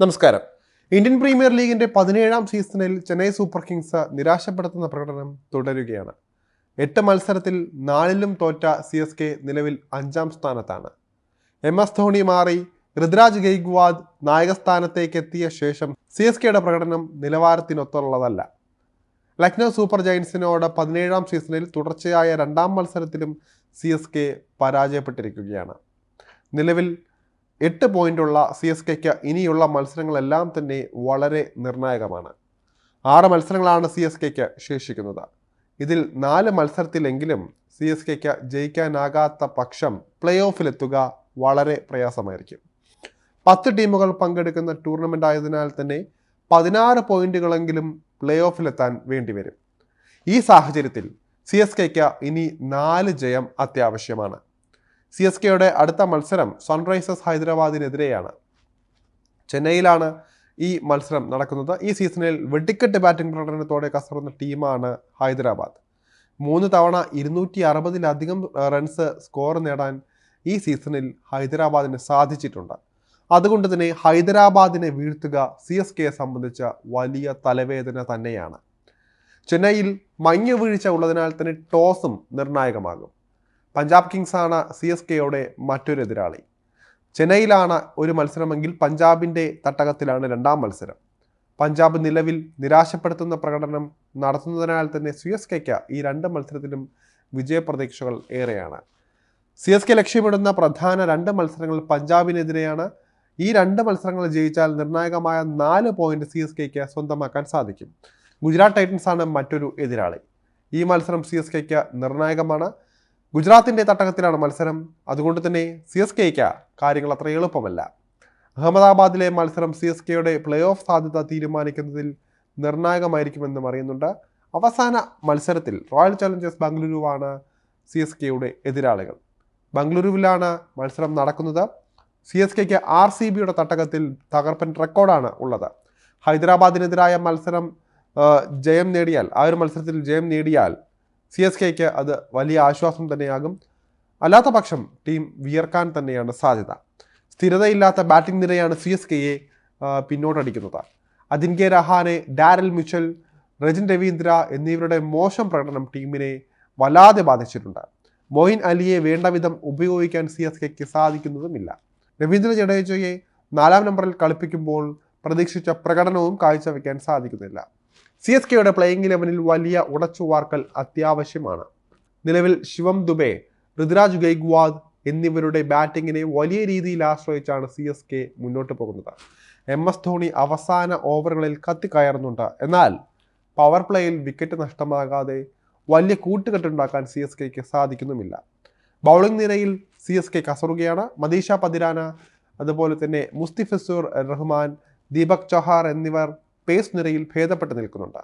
നമസ്കാരം. Indian premier ലീഗിന്റെ പതിനേഴാം സീസണിൽ ചെന്നൈ സൂപ്പർ കിങ്സ് നിരാശപ്പെടുത്തുന്ന പ്രകടനം തുടരുകയാണ്. എട്ട് മത്സരത്തിൽ നാലിലും തോറ്റ സി എസ് കെ നിലവിൽ അഞ്ചാം സ്ഥാനത്താണ്. എം എസ് ധോണി മാറി ഋതുരാജ് ഗെയ്ഗ്വാദ് നായകസ്ഥാനത്തേക്ക് എത്തിയ ശേഷം സി എസ് കെയുടെ പ്രകടനം നിലവാരത്തിനൊത്തുള്ളതല്ല. ലക്നൗ സൂപ്പർ ജയൻസിനോട് പതിനേഴാം സീസണിൽ തുടർച്ചയായ രണ്ടാം മത്സരത്തിലും സി എസ് കെ പരാജയപ്പെട്ടിരിക്കുകയാണ്. നിലവിൽ എട്ട് പോയിന്റുള്ള സി എസ് കെക്ക് ഇനിയുള്ള മത്സരങ്ങളെല്ലാം തന്നെ വളരെ നിർണായകമാണ്. ആറ് മത്സരങ്ങളാണ് സി എസ് കെക്ക് ശേഷിക്കുന്നത്. ഇതിൽ നാല് മത്സരത്തിലെങ്കിലും സി എസ് കെക്ക് ജയിക്കാനാകാത്ത പക്ഷം പ്ലേ ഓഫിലെത്തുക വളരെ പ്രയാസമായിരിക്കും. പത്ത് ടീമുകൾ പങ്കെടുക്കുന്ന ടൂർണമെന്റ് ആയതിനാൽ തന്നെ പതിനാറ് പോയിന്റുകളെങ്കിലും പ്ലേ ഓഫിലെത്താൻ വേണ്ടിവരും. ഈ സാഹചര്യത്തിൽ സി എസ് കെക്ക് ഇനി നാല് ജയം അത്യാവശ്യമാണ്. സി എസ് കെയുടെ അടുത്ത മത്സരം സൺറൈസേഴ്സ് ഹൈദരാബാദിനെതിരെയാണ്. ചെന്നൈയിലാണ് ഈ മത്സരം നടക്കുന്നത്. ഈ സീസണിൽ വെട്ടിക്കെട്ട് ബാറ്റിംഗ് പ്രകടനത്തോടെ കസറുന്ന ടീമാണ് ഹൈദരാബാദ്. മൂന്ന് തവണ ഇരുന്നൂറ്റി അറുപതിലധികം റൺസ് സ്കോർ നേടാൻ ഈ സീസണിൽ ഹൈദരാബാദിന് സാധിച്ചിട്ടുണ്ട്. അതുകൊണ്ട് തന്നെ ഹൈദരാബാദിനെ വീഴ്ത്തുക സി എസ് കെയെ സംബന്ധിച്ച വലിയ തലവേദന തന്നെയാണ്. ചെന്നൈയിൽ മഞ്ഞ് വീഴ്ച ഉള്ളതിനാൽ തന്നെ ടോസും നിർണായകമാകും. പഞ്ചാബ് കിങ്സ് ആണ് സി എസ് കെയുടെ മറ്റൊരു എതിരാളി. ചെന്നൈയിലാണ് ഒരു മത്സരമെങ്കിൽ പഞ്ചാബിന്റെ തട്ടകത്തിലാണ് രണ്ടാം മത്സരം. പഞ്ചാബ് നിലവിൽ നിരാശപ്പെടുത്തുന്ന പ്രകടനം നടത്തുന്നതിനാൽ തന്നെ സി എസ് കെക്ക് ഈ രണ്ട് മത്സരത്തിലും വിജയപ്രതീക്ഷകൾ ഏറെയാണ്. സി എസ് കെ ലക്ഷ്യമിടുന്ന പ്രധാന രണ്ട് മത്സരങ്ങൾ പഞ്ചാബിനെതിരെയാണ്. ഈ രണ്ട് മത്സരങ്ങൾ ജയിച്ചാൽ നിർണായകമായ നാല് പോയിന്റ് സി എസ് കെക്ക് സ്വന്തമാക്കാൻ സാധിക്കും. ഗുജറാത്ത് ടൈറ്റൻസ് ആണ് മറ്റൊരു എതിരാളി. ഈ മത്സരം സി എസ് കെക്ക് നിർണായകമാണ്. ഗുജറാത്തിന്റെ തട്ടകത്തിലാണ് മത്സരം. അതുകൊണ്ട് തന്നെ സി എസ് കെയ്ക്ക് കാര്യങ്ങൾ അത്ര എളുപ്പമല്ല. അഹമ്മദാബാദിലെ മത്സരം സി എസ് കെയുടെ പ്ലേ ഓഫ് സാധ്യത തീരുമാനിക്കുന്നതിൽ നിർണായകമായിരിക്കുമെന്നും അറിയുന്നുണ്ട്. അവസാന മത്സരത്തിൽ റോയൽ ചലഞ്ചേഴ്സ് ബംഗളൂരുവാണ് സി എസ് കെയുടെ എതിരാളികൾ. ബംഗളൂരുവിലാണ് മത്സരം നടക്കുന്നത്. സി എസ് കെക്ക് ആർ സി ബിയുടെ തട്ടകത്തിൽ തകർപ്പൻ റെക്കോർഡാണ് ഉള്ളത്. ഹൈദരാബാദിനെതിരായ മത്സരം ജയം നേടിയാൽ ആ ഒരു മത്സരത്തിൽ ജയം നേടിയാൽ സി എസ് കെക്ക് അത് വലിയ ആശ്വാസം തന്നെയാകും. അല്ലാത്ത പക്ഷം ടീം വിയർക്കാൻ തന്നെയാണ് സാധ്യത. സ്ഥിരതയില്ലാത്ത ബാറ്റിംഗ് നിരയാണ് സി എസ് കെയെ പിന്നോട്ടടിക്കുന്നത് അജിൻകെ രഹാനെ ഡാരൽ മിച്ചൽ രജൻ രവീന്ദ്ര എന്നിവരുടെ മോശം പ്രകടനം ടീമിനെ വല്ലാതെ ബാധിച്ചിട്ടുണ്ട്. മൊയിൻ അലിയെ വേണ്ട വിധം ഉപയോഗിക്കാൻ സി എസ് കെക്ക് സാധിക്കുന്നതുമില്ല. രവീന്ദ്ര ജഡേജയെ നാലാം നമ്പറിൽ കളിപ്പിക്കുമ്പോൾ പ്രതീക്ഷിച്ച പ്രകടനവും കാഴ്ചവെക്കാൻ സാധിക്കുന്നില്ല. സി എസ് കെയുടെ പ്ലേയിങ് ഇലവനിൽ വലിയ ഉടച്ചുവാർക്കൽ അത്യാവശ്യമാണ്. നിലവിൽ ശിവം ദുബെ ഋതുരാജ് ഗൈഗ്വാദ് എന്നിവരുടെ ബാറ്റിങ്ങിനെ വലിയ രീതിയിൽ ആശ്രയിച്ചാണ് സി എസ് കെ മുന്നോട്ട് പോകുന്നത്. എം എസ് ധോണി അവസാന ഓവറുകളിൽ കത്തിക്കയറുന്നുണ്ട് എന്നാൽ പവർ പ്ലേയിൽ വിക്കറ്റ് നഷ്ടമാകാതെ വലിയ കൂട്ടുകെട്ടുണ്ടാക്കാൻ സി എസ് കെക്ക് സാധിക്കുന്നുമില്ല. ബൗളിംഗ് നിരയിൽ സി എസ് കെ കസറുകയാണ്. മദീഷ പതിരാന അതുപോലെ തന്നെ മുസ്തിഫിസുർ റഹ്മാൻ ദീപക് ചഹാർ എന്നിവർ പേസ് നിരയിൽ ഭേദപ്പെട്ട് നിൽക്കുന്നുണ്ട്.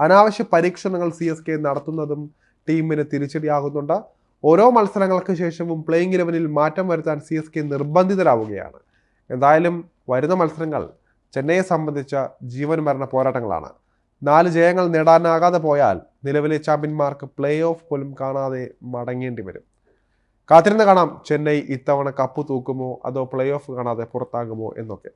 അനാവശ്യ പരീക്ഷണങ്ങൾ സി എസ് കെ നടത്തുന്നതും ടീമിന് തിരിച്ചടിയാകുന്നുണ്ട്. ഓരോ മത്സരങ്ങൾക്ക് ശേഷവും പ്ലേയിങ് ഇലവനിൽ മാറ്റം വരുത്താൻ സി എസ് കെ നിർബന്ധിതരാവുകയാണ്. എന്തായാലും വരുന്ന മത്സരങ്ങൾ ചെന്നൈയെ സംബന്ധിച്ച ജീവൻ മരണ പോരാട്ടങ്ങളാണ്. നാല് ജയങ്ങൾ നേടാനാകാതെ പോയാൽ നിലവിലെ ചാമ്പ്യന്മാർക്ക് പ്ലേ ഓഫ് പോലും കാണാതെ മടങ്ങേണ്ടി വരും. കാത്തിരുന്ന് കാണാം ചെന്നൈ ഇത്തവണ കപ്പ് തൂക്കുമോ അതോ പ്ലേ ഓഫ് കാണാതെ പുറത്താകുമോ എന്നൊക്കെ.